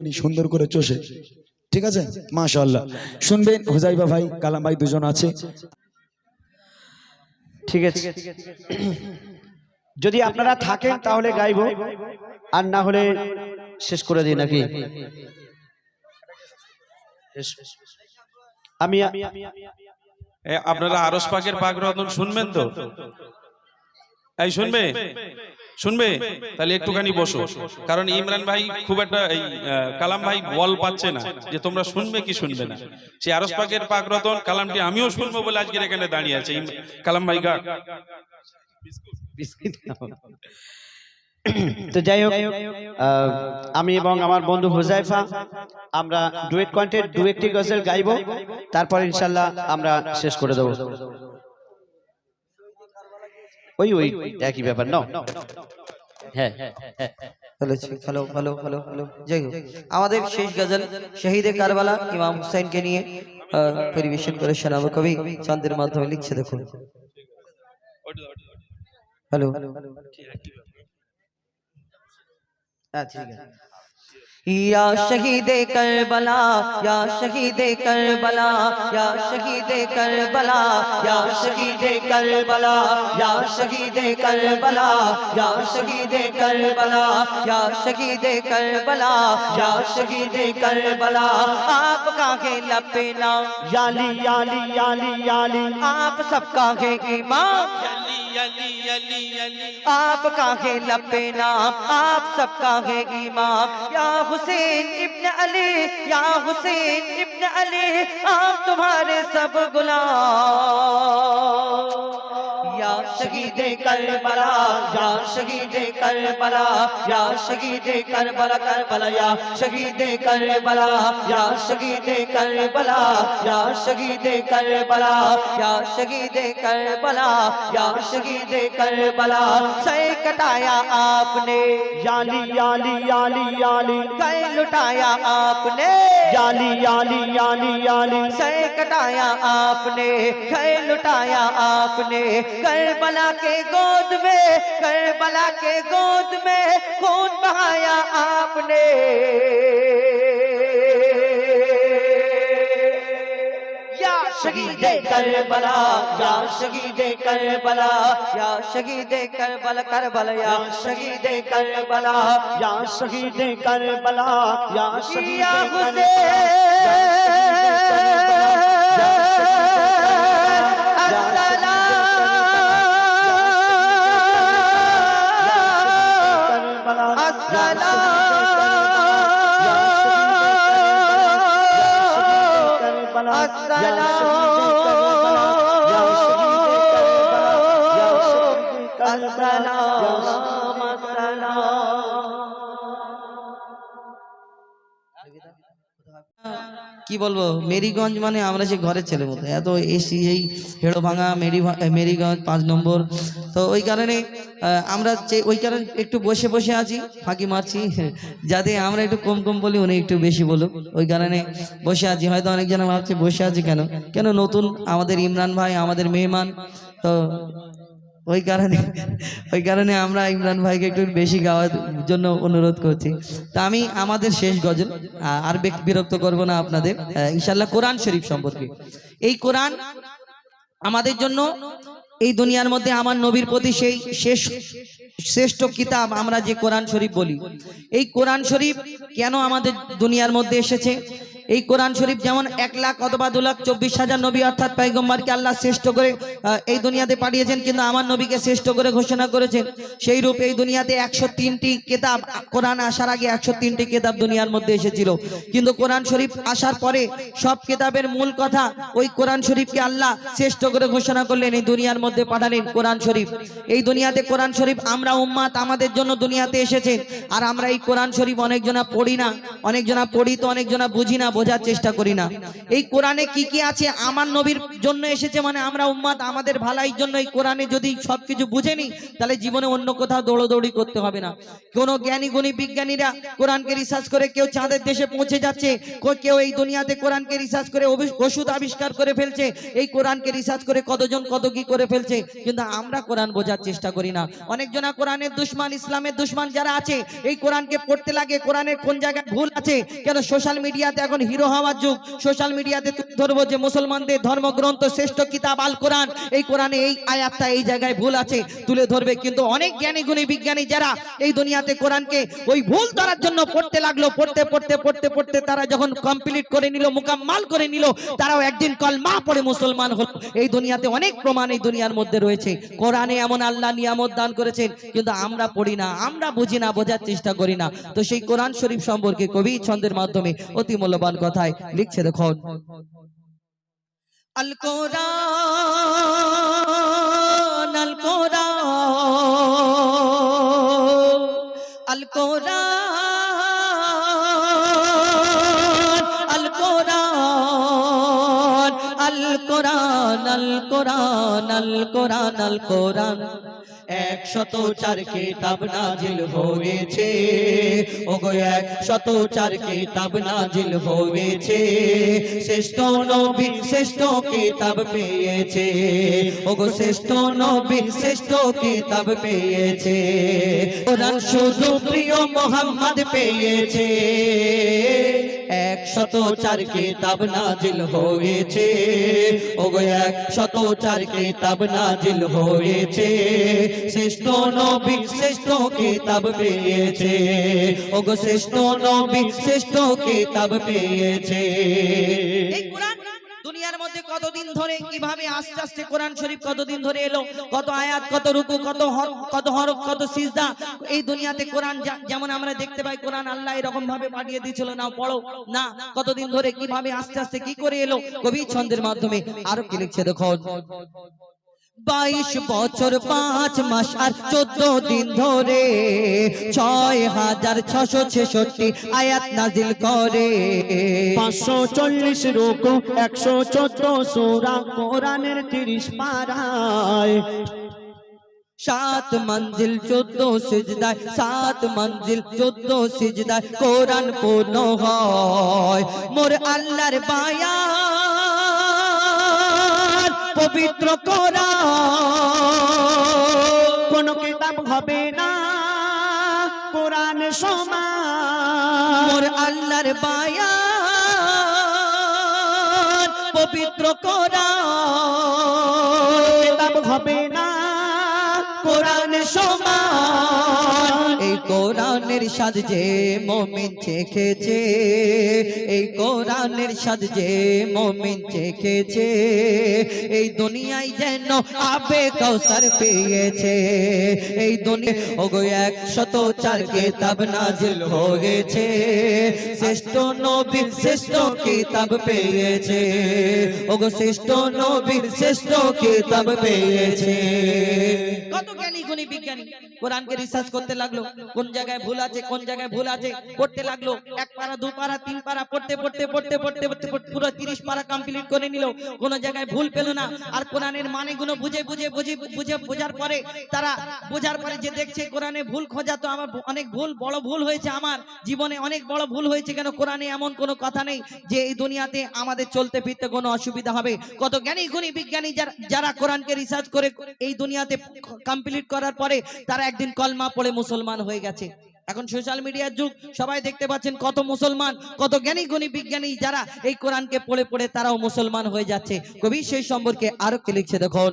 উনি সুন্দর করে চষে। ঠিক আছে? মাশাআল্লাহ। শুনবেন হুজাইবা ভাই কালাম ভাই দুজন আছে। ঠিক আছে। যদি আপনারা থাকেন তাহলে গাইবো। আর না হলে শেষ করে দিই নাকি? আমি আপনারা আরস পাকের পাক রতন শুনবেন তো? এই, শুনবে? শুনবে? তাহলে একটুখানি বসো। কারণ ইমরান ভাই খুব একটা এই কালাম ভাই বল পাচ্ছে না, যে তোমরা শুনবে কি শুনবে না। সেই আরস পাকের পাক রতন, কালামটি আমিও শুনব বলে আজকের এখানে দাঁড়িয়ে আছে। কালাম ভাই গা। তো যাই হোক আমি এবং আমার বন্ধু হুজাইফা, আমরা ডুয়েট কন্টেন্ট দু একটি গজল গাইবো। তারপর ইনশাল্লাহ আমরা শেষ করে দেবো। ওই ওই একই ব্যাপার না হ্যাঁ যাই হোক। আমাদের শেষ গজল শহীদে কারবালা ইমাম হুসাইনকে নিয়ে আহ, পরিবেশন করে শোনাবো কবি চন্দ্রের মাধ্যমে লিখছে দেখুন। হ্যালো। হ্যাঁ ঠিক আছে। یا شہید کربلا، یا شہید کربلا، یا شہید کربلا، یا شہید کربلا، یا شہید کربلا، یا شہید کربلا، یا شہید کربلا، یا شہید کربلا۔ آپ کا ہے لپنا یالی یالی یالی یالی۔ آپ سب کا ہے امام؟ آپ کا ہے نام آپ سب کا ہے امام یا حسین ابن علی، یا حسین علی ہم تمہارے سب غلام۔ یا شہید کربلا، یا شہید کربلا، یا شہید کربلا کربلا، یا شہید کربلا، یا شہید کربلا، یا شہید کربلا، یا شہید کربلا، یا شہید کربلا۔ گھٹایا آپ نے۔ یالی یالی یالی یالی۔ گئے لٹایا آپ نے۔ یالی یالی یالی یالی۔ سے کٹایا آپ نے۔ گئے لٹایا آپ نے۔ کربلا کے گود میں، کربلا کے گود میں خون بہایا آپ نے۔ شہید کربلا یا شہید کربلا یا شہید کربلا کربلا یا شہید کربلا یا شہید کربلا یا شہید حسین السلام السلام السلام কি বলব? মেরিগঞ্জ মানে আমরা যে ঘরের ছেলে মতো। এত এসি এই হেড়ো ভাঙা মেরি মেরিগঞ্জ, পাঁচ নম্বর। তো ওই কারণে আমরা ওই কারণে একটু বসে বসে আছি, ফাঁকি মারছি, যাতে আমরা একটু কম কম বলি, উনি একটু বেশি বলুক। ওই কারণে বসে আছি। হয়তো অনেকজন ভাবছে, বসে আছি কেন? কেন নতুন আমাদের ইমরান ভাই, আমাদের মেহমান? তো ওই কারণে ওই কারণে আমরা ইমরান ভাইকে একটু বেশি গাওয়ার জন্য অনুরোধ করছি। তা আমি আমাদের শেষ গজল আর বিরক্ত করব না আপনাদের। ইনশাল্লাহ কোরআন শরীফ সম্পর্কে। এই কোরআন আমাদের জন্য, এই দুনিয়ার মধ্যে আমার নবীর প্রতি সেই শেষ, শ্রেষ্ঠ কিতাব আমরা যে কোরআন শরীফ বলি। এই কোরআন শরীফ কেন আমাদের দুনিয়ার মধ্যে এসেছে? এই কোরআন শরীফ যেমন এক লাখ অথবা দু লাখ চব্বিশ হাজার নবী অর্থাৎ পাইগম্বারকে আল্লাহ শ্রেষ্ঠ করে এই দুনিয়াতে পাঠিয়েছেন কিন্তু আমার নবীকে শ্রেষ্ঠ করে ঘোষণা করেছেন। সেই রূপ এই দুনিয়াতে একশো তিনটি কেতাব, কোরআন আসার আগে একশো তিনটি কেতাব দুনিয়ার মধ্যে এসেছিল। কিন্তু কোরআন শরীফ আসার পরে সব কেতাবের মূল কথা ওই কোরআন শরীফকে আল্লাহ শ্রেষ্ঠ করে ঘোষণা করলেন, এই দুনিয়ার মধ্যে পাঠালেন কোরআন শরীফ। এই দুনিয়াতে কোরআন শরীফ আমরা উম্মাত, আমাদের জন্য দুনিয়াতে এসেছেন আর আমরা এই কোরআন শরীফ অনেকজনা পড়ি না অনেকজনা পড়ি তো অনেকজনা বুঝি না বোঝার চেষ্টা করি না। এই কোরআনে কি কি আছে? আমার নবীর জন্য এসেছে মানে আমরা উম্মাদ, আমাদের ভালাই জন্য এই কোরআনে যদি সবকিছু বুঝে নিই, তাহলে জীবনে অন্য কোথাও দৌড়দৌড়ি করতে হবে না। কোনো জ্ঞানী, গুণী বিজ্ঞানীরা কোরআনকে রিসার্চ করে কেউ চাঁদের দেশে পৌঁছে যাচ্ছে কেউ এই দুনিয়াতে কোরআনকে রিসার্চ করে ওষুধ আবিষ্কার করে ফেলছে, এই কোরআনকে রিসার্চ করে কতজন কত কি করে ফেলছে, কিন্তু আমরা কোরআন বোঝার চেষ্টা করি না। অনেকজনা কোরআনের দুশ্মন, ইসলামের দুশ্মন যারা আছে, এই কোরআনকে পড়তে লাগে, কোরআনের কোন জায়গায় ভুল আছে, কেন সোশ্যাল মিডিয়াতে এখন হিরো হওয়ার যুগ সোশ্যাল মিডিয়াতে তুলে ধরবো যে মুসলমানদের ধর্মগ্রন্থ শ্রেষ্ঠ কিতাব আল কোরআন। এই কোরআনে এই আয়াতটা এই জায়গায় ভুল আছে, তুলে ধরবে। কিন্তু অনেক জ্ঞানী গুণী বিজ্ঞানী যারা এই দুনিয়াতে কোরআনকে ওই ভুল ধরার জন্য পড়তে লাগল, পড়তে পড়তে পড়তে পড়তে তারা যখন কমপ্লিট করে নিল, মোকাম্মাল করে নিল, তারাও একদিন কলমা পড়ে মুসলমান হলো। এই দুনিয়াতে অনেক প্রমাণ এই দুনিয়ার মধ্যে রয়েছে। কোরআনে এমন আল্লাহ নিয়ামত দান করেছেন, কিন্তু আমরা পড়ি না, আমরা বুঝি না, বোঝার চেষ্টা করি না। তো সেই কোরআন শরীফ সম্পর্কে কবি ছন্দের মাধ্যমে অতি মূল্যবান কথায় লিখছে দেখুন। আল কোরআন আল কোরআন আল কোরআন আল কোরআন আল কোরআন আল কোরআন আল কোরআন আল কোরআন একশত চার কিতাব নাজিল হয়েছে। ওগো এক শত চার কিতাব নাজিল হয়েছে। শ্রেষ্ঠ নবী শ্রেষ্ঠ কিতাব পেয়েছে। ওগো, শ্রেষ্ঠ নবী শ্রেষ্ঠ কিতাব পেয়েছে। কোরআন শুধু প্রিয় মোহাম্মদ পেয়েছে। এক শত চার কিতাব নাজিল হয়েছে। ওগো এক শত চার কিতাব নাজিল হয়েছে। শ্রেষ্ঠ নবী শ্রেষ্ঠ কিতাব পেয়েছে। ওগো শ্রেষ্ঠ নবী শ্রেষ্ঠ কিতাব পেয়েছে। দুনিয়ার মধ্যে কতদিন ধরে কীভাবে আস্তে আস্তে কোরআন শরীফ কতদিন ধরে এলো, কত আয়াত, কত রুকু, কত কত হরফ, কত সিজদা, এই দুনিয়াতে কোরআন যেমন আমরা দেখতে পাই কোরআন আল্লাহ এরকম ভাবে পাঠিয়ে দিয়েছিল না পড়ো। না, কতদিন ধরে কীভাবে আস্তে আস্তে কি করে এলো কবি ছন্দের মাধ্যমে আরও কি লিখছে দেখো। বাইশ বছর পাঁচ মাস আর চোদ্দ দিন ধরে ছয় হাজার ছশো ছেষট্টি আয়াত নাজিল করে। পাঁচশো চল্লিশ রোকো একশো চোদ্দ সোরা কোরআনের তিরিশ পারায়। সাত মঞ্জিল চোদ্দ সিজদায়। সাত মঞ্জিল চোদ্দ সিজদায় কোরআন পূর্ণ হয়। মোর আল্লাহর বায়ান পবিত্র করা কোন কিতাব হবে না। কোরআন সমান। আল্লাহর বায়া পবিত্র কোরআন। কিতাব হবে না। কোরআন সমান। সাদ যে মমিন চেখেছে। এই কোরআনের সাদ যে মমিন চেখেছে। এই দুনিয়ায় যেন আবে কৌসার পেয়েছে। এই দুনিয়া, ওগো এক শত চার কিতাব নাজিল হয়েছে। শ্রেষ্ঠ নবী শ্রেষ্ঠ কিতাব পেয়েছে। ওগো শ্রেষ্ঠ নবীর শ্রেষ্ঠ কিতাব পেয়েছে। কত জ্ঞানী গুণী বিজ্ঞানী কোরআনকে রিসার্চ করতে লাগল। কোন জায়গায় ভুল আছে? কোন জায়গায় ভুল আছে, পড়তে লাগল। এক পারা দু পারা তিন পারা পড়তে পড়তে পড়তে পড়তে পড়তে পুরো তিরিশ পারা কমপ্লিট করে নিল। কোন জায়গায় ভুল পেল না। আর কোরআনের মানেগুলো বুঝে বুঝে বুঝে বুঝে, বোঝার পরে তারা বোঝার পরে যে দেখছে, কোরআনে ভুল খোঁজা তো আমার অনেক ভুল, বড় ভুল হয়েছে আমার। জীবনে অনেক বড় ভুল হয়েছে কেন? কোরআনে এমন কোনো কথা নেই যে এই দুনিয়াতে আমাদের চলতে ফিরতে কোনো অসুবিধা হবে। কত জ্ঞানী, গুণী বিজ্ঞানী যারা কোরআনকে রিসার্চ করে এই দুনিয়াতে কমপ্লিট করার পরে তারা একদিন কলমা পড়ে মুসলমান হয়ে গেছে। এখন সোশ্যাল মিডিয়ার যুগ, সবাই দেখতে পাচ্ছেন কত মুসলমান, কত জ্ঞানী, গুণী, বিজ্ঞানী যারা এই কোরআনকে পড়ে পড়ে তারাও মুসলমান হয়ে যাচ্ছে। কবি সেই সম্পর্কে আরও কে লিখছে দেখুন।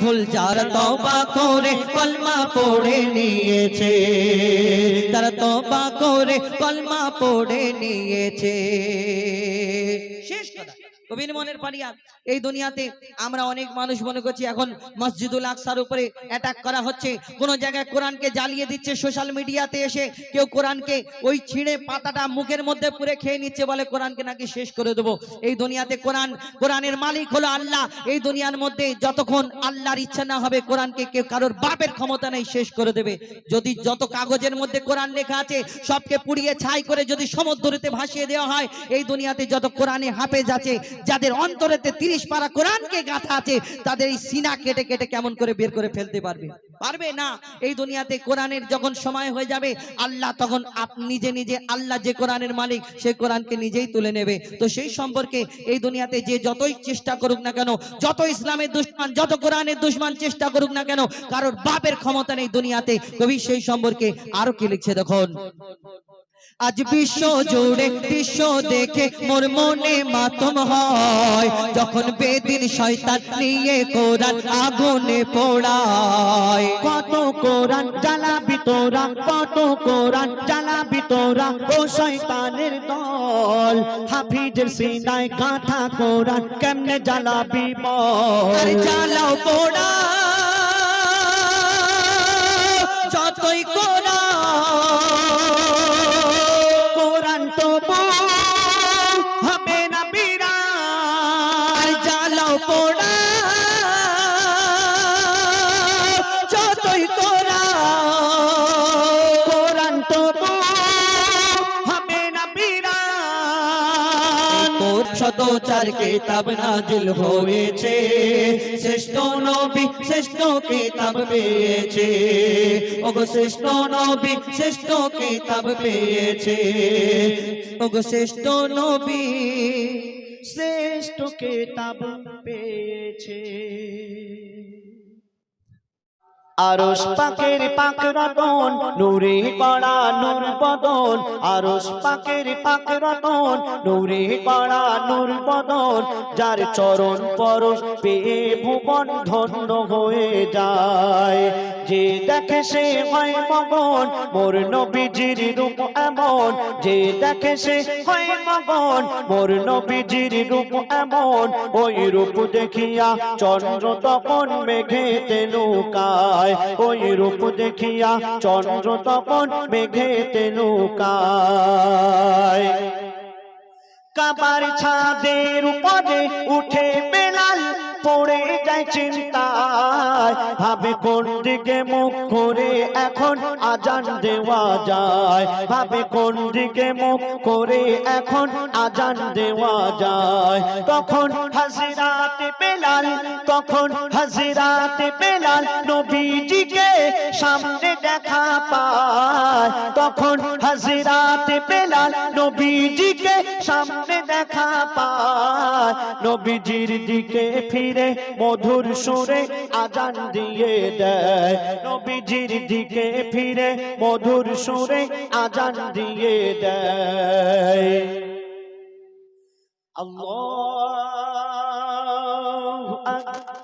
ভুল যার তবা করে কলমা পড়ে নিয়েছে তারা তবা করে কলমা পড়ে নিয়েছে। কবির মনের পারিয়াত এই দুনিয়াতে আমরা অনেক মানুষ মনে করছি, এখন মসজিদুল আকসার উপরে অ্যাটাক করা হচ্ছে। কোন জায়গায় কোরআনকে জ্বালিয়ে দিচ্ছে সোশ্যাল মিডিয়াতে এসে কেউ কোরআনকে ওই ছিঁড়ে পাতাটা মুখের মধ্যে পুরে খেয়ে নিচ্ছে বলে কোরআনকে নাকি শেষ করে দেবো। এই দুনিয়াতে কোরআন, কোরআনের মালিক হলো আল্লাহ। এই দুনিয়ার মধ্যে যতক্ষণ আল্লাহর ইচ্ছা না হবে, কোরআনকে কেউ কারোর বাপের ক্ষমতা নেই শেষ করে দেবে। যদি যত কাগজের মধ্যে কোরআন লেখা আছে, সবকে পুড়িয়ে ছাই করে যদি সমুদ্রতে ভাসিয়ে দেওয়া হয়, এই দুনিয়াতে যত কোরআনে হাফেজ আছে যাদের অন্তরেতে তিরিশ পারা কোরআনকে গাথা আছে, তাদের এই সিনা কেটে কেটে কেমন করে বের করে ফেলতে পারবে? পারবে না? এই দুনিয়াতে কোরআনের যখন সময় হয়ে যাবে, আল্লাহ তখন নিজে নিজে আল্লাহ যে কোরআনের মালিক, সে কোরআনকে নিজেই তুলে নেবে। তো সেই সম্পর্কে এই দুনিয়াতে যে যতই চেষ্টা করুক না কেন, যত ইসলামের দুশ্মন, যত কোরআনের দুশ্মন চেষ্টা করুক না কেন, কারোর বাপের ক্ষমতা নেই দুনিয়াতে। কবি সেই সম্পর্কে আরও কি লিখছে দেখুন? আজ বিশ্ব জুড়ে দৃশ্য দেখে মোর মনে মাতম হয়। যখন বেদিন শয়তান নিয়ে কোরআন আগুনে পোড়ায়। কত কোরআন জ্বালাবি তোরা কত কোরআন জ্বালাবি তোরা ও শয়তানের দল। হাফিজের সিনায় গাঁথা কোরআন কেমনে জ্বালাবি বল? জ্বালাও পোড়া যতই কোরআন শত চার কেতাব নাজিল হয়েছে। শ্রেষ্ঠ নবী শ্রেষ্ঠ কেতাব পেয়েছে। ওগো শ্রেষ্ঠ নবী শ্রেষ্ঠ কেতাব পেয়েছে। ওগো শ্রেষ্ঠ নবী শ্রেষ্ঠ কেতাব পেয়েছে। আরস পাকের পাক রতন, নূরে কড়া নূর বদন। আরস পাকের পাক রতন, নূরে কড়া নূর বদন। যার চরণ পরশ পেয়ে ভুবন ধন্য হয়ে যায়। যে দেখে সে হয় মগন, মোর নবীজির রূপ এমন। যে দেখে সে হয় মগন, মোর নবীজির রূপ এমন। ওই রূপ দেখিয়া চন্দ্র তখন মেঘেতে নৌকায় ওই রূপ দেখিয়া চন্দ্র তখন মেঘেতে নৌকায়। কাবার ছাদের উপরে উঠে পড়ে যায় চিন্তায়। ভাবে কোন দিকে মুখ করে এখন আজান দেওয়া যায়। ভাবে কোন দিকে মুখ করে এখন আজান দেওয়া যায়। তখন হাজিরাতে বেলাল, তখন হাজিরাতে বেলাল নবীজিকে সামনে দেখা পায়। তখন হাজিরাতে বেলাল নবীজিকে সামনে দেখা পায়। নবীজির দিকে ফিরে মধুর সুরে আজান দিয়ে দেয়। নবীজির দিকে ফিরে মধুর সুরে আজান দিয়ে দেয়। আল্লাহ আকবার।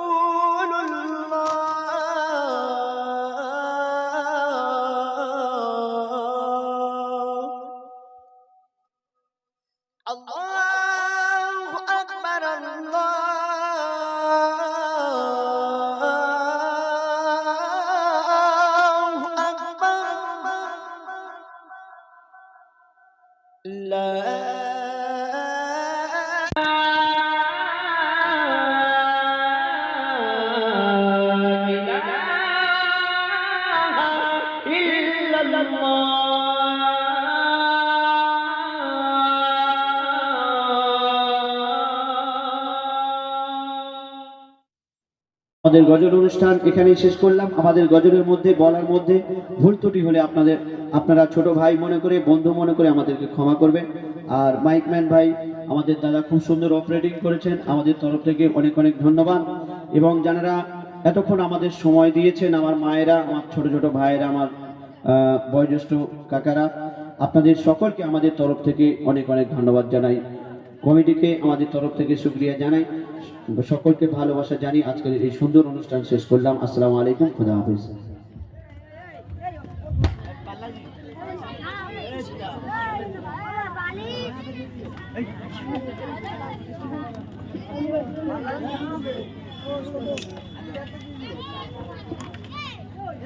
আমাদের গজল অনুষ্ঠান এখানেই শেষ করলাম। আমাদের গজলের মধ্যে, বলার মধ্যে ভুল ত্রুটি হলে আপনাদের, আপনারা ছোট ভাই মনে করে, বন্ধু মনে করে আমাদেরকে ক্ষমা করবেন। আর মাইকম্যান ভাই, আমাদের দাদা খুব সুন্দর অপারেটিং করেছেন। আমাদের তরফ থেকে অনেক অনেক ধন্যবাদ। এবং যারা এতক্ষণ আমাদের সময় দিয়েছেন, আমার মায়েরা, আমার ছোট ছোট ভাইয়েরা, আমার বয়োজ্যেষ্ঠ কাকারা, আপনাদের সকলকে আমাদের তরফ থেকে অনেক অনেক ধন্যবাদ জানাই। কমিটিকে আমাদের তরফ থেকে শুক্রিয়া জানাই। সকলকে ভালোবাসা জানি আজকের এই সুন্দর অনুষ্ঠান শেষ করলাম। আসসালামু আলাইকুম। খুদা হাফিজ।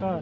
হ্যাঁ।